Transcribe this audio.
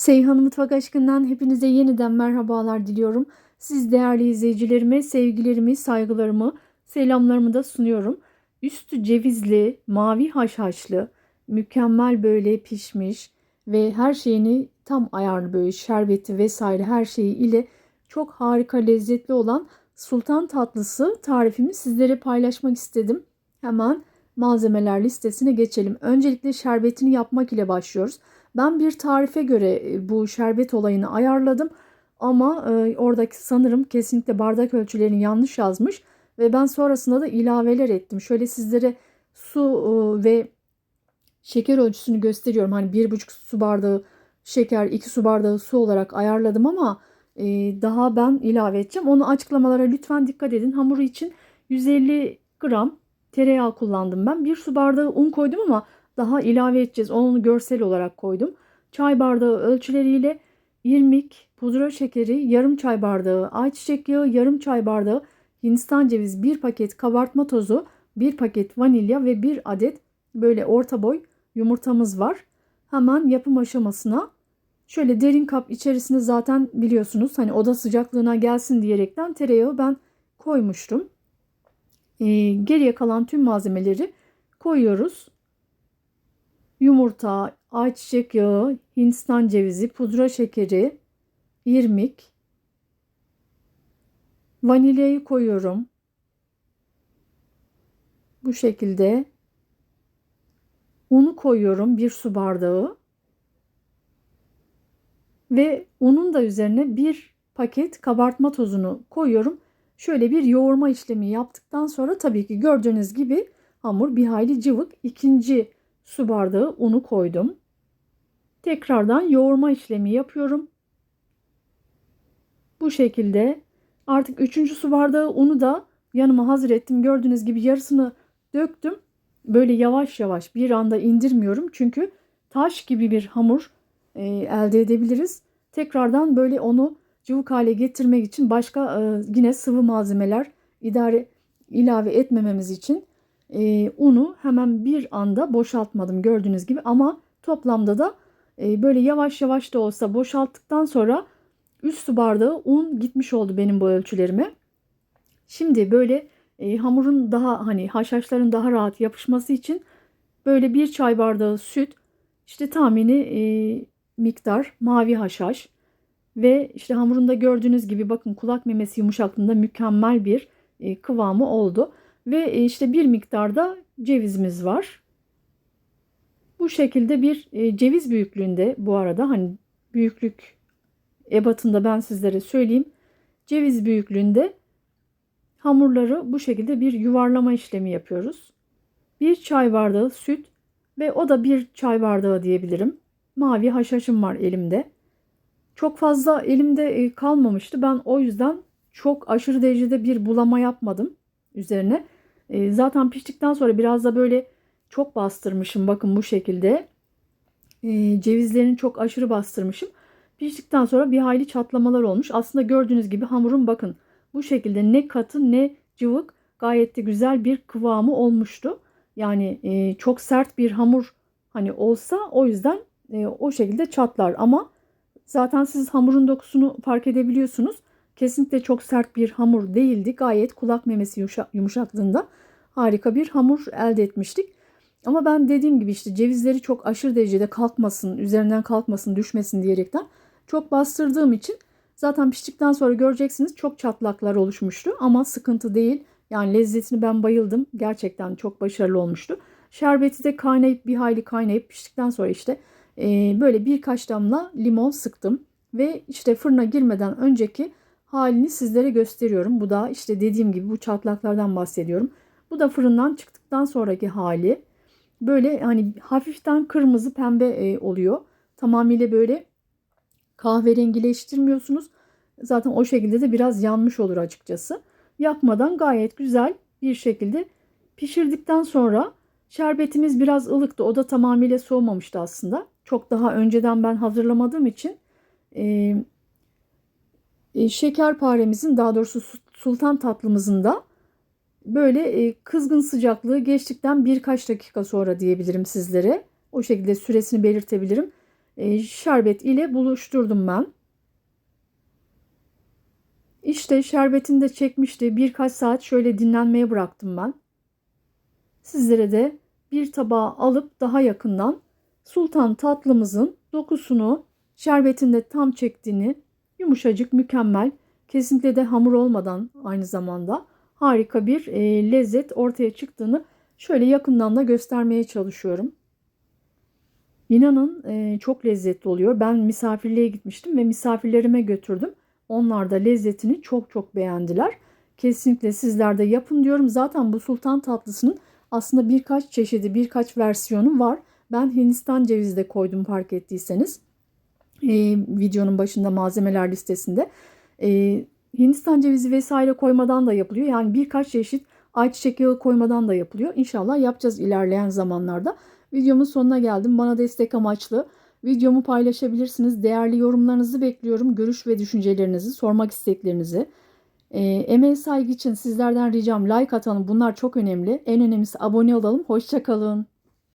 Seyhan Mutfak Aşkı'ndan hepinize yeniden merhabalar diliyorum. Siz değerli izleyicilerime sevgilerimi, saygılarımı, selamlarımı da sunuyorum. Üstü cevizli, mavi haşhaşlı, mükemmel böyle pişmiş ve her şeyini tam ayarlı böyle şerbeti vesaire her şeyi ile çok harika lezzetli olan sultan tatlısı tarifimi sizlere paylaşmak istedim. Hemen malzemeler listesine geçelim. Öncelikle şerbetini yapmak ile başlıyoruz. Ben bir tarife göre e, bu şerbet olayını ayarladım ama e, oradaki sanırım kesinlikle bardak ölçülerini yanlış yazmış ve ben sonrasında da ilaveler ettim. Şöyle sizlere su e, ve şeker ölçüsünü gösteriyorum. Hani bir buçuk su bardağı şeker, iki su bardağı su olarak ayarladım ama e, daha ben ilave edeceğim. Onu açıklamalara lütfen dikkat edin. Hamuru için 150 gram tereyağı kullandım ben. Bir su bardağı un koydum ama daha ilave edeceğiz. Onu görsel olarak koydum. Çay bardağı ölçüleriyle irmik, pudra şekeri, yarım çay bardağı ayçiçek yağı, yarım çay bardağı Hindistan cevizi, bir paket kabartma tozu, bir paket vanilya ve bir adet böyle orta boy yumurtamız var. Hemen yapım aşamasına şöyle derin kap içerisinde zaten biliyorsunuz hani oda sıcaklığına gelsin diyerekten tereyağı ben koymuştum. Ee, geriye kalan tüm malzemeleri koyuyoruz yumurta, ayçiçek yağı, hindistan cevizi, pudra şekeri, irmik, vanilyayı koyuyorum. Bu şekilde unu koyuyorum bir su bardağı ve unun da üzerine bir paket kabartma tozunu koyuyorum. Şöyle bir yoğurma işlemi yaptıktan sonra tabii ki gördüğünüz gibi hamur bir hayli cıvık. İkinci su bardağı unu koydum. Tekrardan yoğurma işlemi yapıyorum. Bu şekilde artık üçüncü su bardağı unu da yanıma hazır ettim. Gördüğünüz gibi yarısını döktüm. Böyle yavaş yavaş bir anda indirmiyorum. Çünkü taş gibi bir hamur e, elde edebiliriz. Tekrardan böyle onu cıvık hale getirmek için başka e, yine sıvı malzemeler idare ilave etmememiz için e, unu hemen bir anda boşaltmadım gördüğünüz gibi ama toplamda da e, böyle yavaş yavaş da olsa boşalttıktan sonra 3 su bardağı un gitmiş oldu benim bu ölçülerime. Şimdi böyle e, hamurun daha hani haşhaşların daha rahat yapışması için böyle bir çay bardağı süt işte tahmini e, miktar mavi haşhaş ve işte hamurunda gördüğünüz gibi bakın kulak memesi yumuşaklığında mükemmel bir e, kıvamı oldu. Ve e, işte bir miktarda cevizimiz var. Bu şekilde bir e, ceviz büyüklüğünde bu arada hani büyüklük ebatında ben sizlere söyleyeyim. Ceviz büyüklüğünde hamurları bu şekilde bir yuvarlama işlemi yapıyoruz. Bir çay bardağı süt ve o da bir çay bardağı diyebilirim. Mavi haşhaşım var elimde. Çok fazla elimde e, kalmamıştı. Ben o yüzden çok aşırı derecede bir bulama yapmadım üzerine. E, zaten piştikten sonra biraz da böyle çok bastırmışım. Bakın bu şekilde. E, cevizlerini çok aşırı bastırmışım. Piştikten sonra bir hayli çatlamalar olmuş. Aslında gördüğünüz gibi hamurun bakın bu şekilde ne katı ne cıvık gayet de güzel bir kıvamı olmuştu. Yani e, çok sert bir hamur hani olsa o yüzden e, o şekilde çatlar ama zaten siz hamurun dokusunu fark edebiliyorsunuz. Kesinlikle çok sert bir hamur değildi. Gayet kulak memesi yumuşaklığında harika bir hamur elde etmiştik. Ama ben dediğim gibi işte cevizleri çok aşırı derecede kalkmasın, üzerinden kalkmasın, düşmesin diyerekten çok bastırdığım için zaten piştikten sonra göreceksiniz çok çatlaklar oluşmuştu ama sıkıntı değil. Yani lezzetini ben bayıldım. Gerçekten çok başarılı olmuştu. Şerbeti de kaynayıp bir hayli kaynayıp piştikten sonra işte e, böyle birkaç damla limon sıktım. Ve işte fırına girmeden önceki halini sizlere gösteriyorum. Bu da işte dediğim gibi bu çatlaklardan bahsediyorum. Bu da fırından çıktıktan sonraki hali. Böyle hani hafiften kırmızı pembe e, oluyor. Tamamıyla böyle kahverengileştirmiyorsunuz. Zaten o şekilde de biraz yanmış olur açıkçası. Yakmadan gayet güzel bir şekilde pişirdikten sonra şerbetimiz biraz ılıktı. O da tamamıyla soğumamıştı aslında. Çok daha önceden ben hazırlamadığım için e, şekerparemizin daha doğrusu sultan tatlımızın da böyle e, kızgın sıcaklığı geçtikten birkaç dakika sonra diyebilirim sizlere. O şekilde süresini belirtebilirim. e, şerbet ile buluşturdum ben. İşte şerbetini de çekmişti. Birkaç saat şöyle dinlenmeye bıraktım ben. Sizlere de bir tabağa alıp daha yakından sultan tatlımızın dokusunu, şerbetinde tam çektiğini, yumuşacık, mükemmel, kesinlikle de hamur olmadan aynı zamanda harika bir e, lezzet ortaya çıktığını şöyle yakından da göstermeye çalışıyorum. İnanın e, çok lezzetli oluyor. Ben misafirliğe gitmiştim ve misafirlerime götürdüm. Onlar da lezzetini çok çok beğendiler. Kesinlikle sizler de yapın diyorum. Zaten bu sultan tatlısının aslında birkaç çeşidi, birkaç versiyonu var. Ben Hindistan cevizi de koydum fark ettiyseniz. E, videonun başında malzemeler listesinde. E, Hindistan cevizi vesaire koymadan da yapılıyor. Yani birkaç çeşit ayçiçek yağı koymadan da yapılıyor. İnşallah yapacağız ilerleyen zamanlarda. Videomun sonuna geldim. Bana destek amaçlı videomu paylaşabilirsiniz. Değerli yorumlarınızı bekliyorum. Görüş ve düşüncelerinizi, sormak isteklerinizi. E, emeğe saygı için sizlerden ricam like atalım. Bunlar çok önemli. En önemlisi abone olalım. Hoşçakalın.